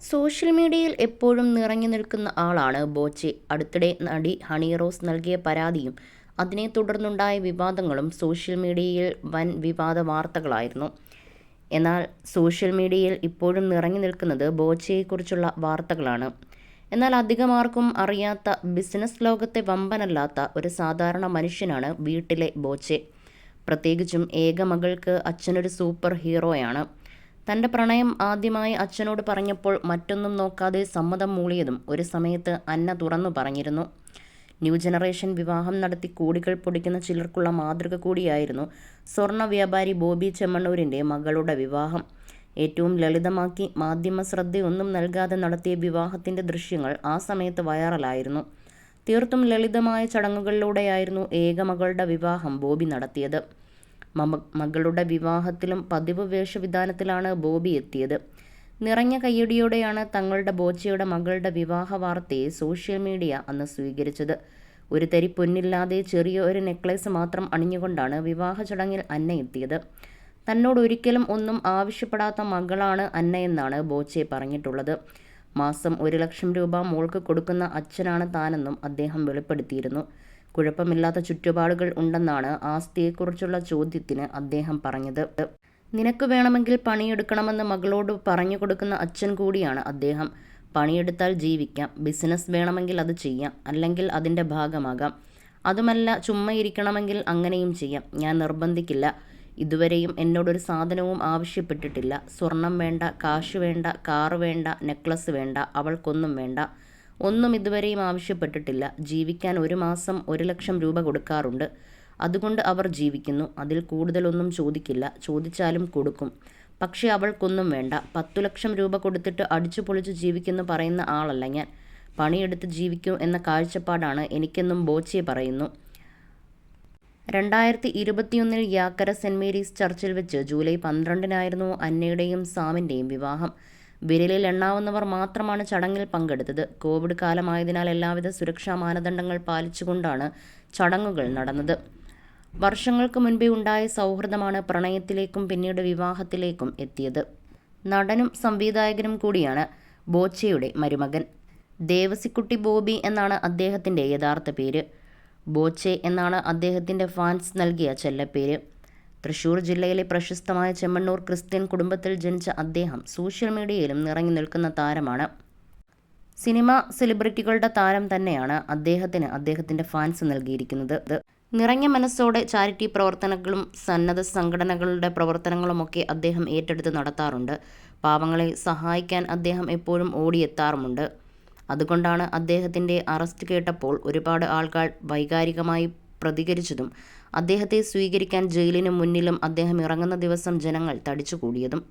Social മീഡിയയിൽ എപ്പോഴും നിറഞ്ഞു നിൽക്കുന്ന ആളാണ് ബോച്ചെ. അടുത്തിടെ നടി ഹണി റോസ് നൽകിയ പരാതിയും അതിനെ തുടർന്നുണ്ടായ വിവാദങ്ങളും സോഷ്യൽ മീഡിയയിൽ വൻ വിവാദ വാർത്തകളായിരുന്നു. എന്നാൽ സോഷ്യൽ മീഡിയയിൽ ഇപ്പോഴും നിറഞ്ഞു നിൽക്കുന്നത് ബോച്ചയെക്കുറിച്ചുള്ള വാർത്തകളാണ്. എന്നാൽ അധികമാർക്കും അറിയാത്ത ബിസിനസ് ലോകത്തെ വമ്പനല്ലാത്ത ഒരു സാധാരണ മനുഷ്യനാണ് വീട്ടിലെ ബോച്ചെ. പ്രത്യേകിച്ചും ഏക മകൾക്ക് അച്ഛനൊരു സൂപ്പർ ഹീറോയാണ്. തന്റെ പ്രണയം ആദ്യമായി അച്ഛനോട് പറഞ്ഞപ്പോൾ മറ്റൊന്നും നോക്കാതെ സമ്മതം മൂളിയതും ഒരു സമയത്ത് അന്ന തുറന്നു പറഞ്ഞിരുന്നു. ന്യൂ ജനറേഷൻ വിവാഹം നടത്തി കോടികൾ പൊടിക്കുന്ന ചിലർക്കുള്ള മാതൃക കൂടിയായിരുന്നു സ്വർണ വ്യാപാരി ബോബി ചെമ്മണ്ണൂരിന്റെ മകളുടെ വിവാഹം. ഏറ്റവും ലളിതമാക്കി മാധ്യമ ശ്രദ്ധയൊന്നും നൽകാതെ നടത്തിയ വിവാഹത്തിന്റെ ദൃശ്യങ്ങൾ ആ സമയത്ത് വൈറലായിരുന്നു. തീർത്തും ലളിതമായ ചടങ്ങുകളിലൂടെയായിരുന്നു ഏകമകളുടെ വിവാഹം ബോബി നടത്തിയത്. മകളുടെ വിവാഹത്തിലും പതിവ് വേഷവിധാനത്തിലാണ് ബോബി എത്തിയത്. നിറഞ്ഞ കയ്യടിയോടെയാണ് തങ്ങളുടെ ബോച്ചയുടെ മകളുടെ വിവാഹ വാർത്തയെ സോഷ്യൽ മീഡിയ അന്ന് സ്വീകരിച്ചത്. ഒരു തരി പൊന്നില്ലാതെ ചെറിയ ഒരു നെക്ലേസ് മാത്രം അണിഞ്ഞുകൊണ്ടാണ് വിവാഹ ചടങ്ങിൽ അന്ന എത്തിയത്. തന്നോട് ഒരിക്കലും ഒന്നും ആവശ്യപ്പെടാത്ത മകളാണ് അന്ന എന്നാണ് ബോച്ചെ പറഞ്ഞിട്ടുള്ളത്. മാസം ഒരു ലക്ഷം രൂപ മോൾക്ക് കൊടുക്കുന്ന അച്ഛനാണ് താനെന്നും അദ്ദേഹം വെളിപ്പെടുത്തിയിരുന്നു. കുഴപ്പമില്ലാത്ത ചുറ്റുപാടുകൾ ഉണ്ടെന്നാണ് ആസ്തിയെക്കുറിച്ചുള്ള ചോദ്യത്തിന് അദ്ദേഹം പറഞ്ഞത്. നിനക്ക് വേണമെങ്കിൽ പണിയെടുക്കണമെന്ന് മകളോട് പറഞ്ഞു കൊടുക്കുന്ന അച്ഛൻ കൂടിയാണ് അദ്ദേഹം. പണിയെടുത്താൽ ജീവിക്കാം. ബിസിനസ് വേണമെങ്കിൽ അത് ചെയ്യാം. അല്ലെങ്കിൽ അതിന്റെ ഭാഗമാകാം. അതുമല്ല ചുമ്മയിരിക്കണമെങ്കിൽ അങ്ങനെയും ചെയ്യാം. ഞാൻ നിർബന്ധിക്കില്ല. ഇതുവരെയും എന്നോടൊരു സാധനവും ആവശ്യപ്പെട്ടിട്ടില്ല. സ്വർണം വേണ്ട കാശ് വേണ്ട കാറ് വേണ്ട നെക്ലസ് വേണ്ട അവൾക്കൊന്നും വേണ്ട. ഒന്നും ഇതുവരെയും ആവശ്യപ്പെട്ടിട്ടില്ല. ജീവിക്കാൻ ഒരു മാസം ഒരു ലക്ഷം രൂപ കൊടുക്കാറുണ്ട്. അതുകൊണ്ട് അവർ ജീവിക്കുന്നു. അതിൽ കൂടുതലൊന്നും ചോദിക്കില്ല. ചോദിച്ചാലും കൊടുക്കും. പക്ഷേ അവൾക്കൊന്നും വേണ്ട. പത്തു ലക്ഷം രൂപ കൊടുത്തിട്ട് അടിച്ചു പൊളിച്ച് ജീവിക്കുന്നു പറയുന്ന ആളല്ല ഞാൻ. പണിയെടുത്ത് ജീവിക്കൂ എന്ന കാഴ്ചപ്പാടാണ് എനിക്കെന്നും ബോച്ചെ പറയുന്നു. രണ്ടായിരത്തി ഇരുപത്തിയൊന്നിൽ യാക്കര സെന്റ് മേരീസ് ചർച്ചിൽ വെച്ച് ജൂലൈ പന്ത്രണ്ടിനായിരുന്നു അന്നയുടെയും സാമിന്റെയും വിവാഹം. വിരലിൽ എണ്ണാവുന്നവർ മാത്രമാണ് ചടങ്ങിൽ പങ്കെടുത്തത്. കോവിഡ് കാലമായതിനാൽ എല്ലാവിധ സുരക്ഷാ മാനദണ്ഡങ്ങൾ പാലിച്ചുകൊണ്ടാണ് ചടങ്ങുകൾ നടന്നത്. വർഷങ്ങൾക്ക് മുൻപേ ഉണ്ടായ സൗഹൃദമാണ് പ്രണയത്തിലേക്കും പിന്നീട് വിവാഹത്തിലേക്കും എത്തിയത്. നടനും സംവിധായകനും കൂടിയാണ് ബോച്ചയുടെ മരുമകൻ. ദേവസിക്കുട്ടി ബോബി എന്നാണ് അദ്ദേഹത്തിന്റെ യഥാർത്ഥ പേര്. ബോച്ചെ എന്നാണ് അദ്ദേഹത്തിന്റെ ഫാൻസ് നൽകിയ ചെല്ലപ്പേര്. തൃശൂർ ജില്ലയിലെ പ്രശസ്തമായ ചെമ്മണ്ണൂർ ക്രിസ്ത്യൻ കുടുംബത്തിൽ ജനിച്ച അദ്ദേഹം സോഷ്യൽ മീഡിയയിലും നിറഞ്ഞു നിൽക്കുന്ന താരമാണ്. സിനിമ സെലിബ്രിറ്റികളുടെ താരം തന്നെയാണ് അദ്ദേഹത്തിന് അദ്ദേഹത്തിന്റെ ഫാൻസ് നൽകിയിരിക്കുന്നത്. നിറഞ്ഞ മനസ്സോടെ ചാരിറ്റി പ്രവർത്തനങ്ങളും സന്നദ്ധ സംഘടനകളുടെ പ്രവർത്തനങ്ങളുമൊക്കെ അദ്ദേഹം ഏറ്റെടുത്ത് നടത്താറുണ്ട്. പാവങ്ങളെ സഹായിക്കാൻ അദ്ദേഹം എപ്പോഴും ഓടിയെത്താറുമുണ്ട്. അതുകൊണ്ടാണ് അദ്ദേഹത്തിന്റെ അറസ്റ്റ് കേട്ടപ്പോൾ ഒരുപാട് ആൾക്കാർ വൈകാരികമായി പ്രതികരിച്ചതും. അദ്ദേഹത്തെ സ്വീകരിക്കാൻ ജയിലിനു മുന്നിലും അദ്ദേഹം ഇറങ്ങുന്ന ദിവസം ജനങ്ങൾ തടിച്ചുകൂടിയതും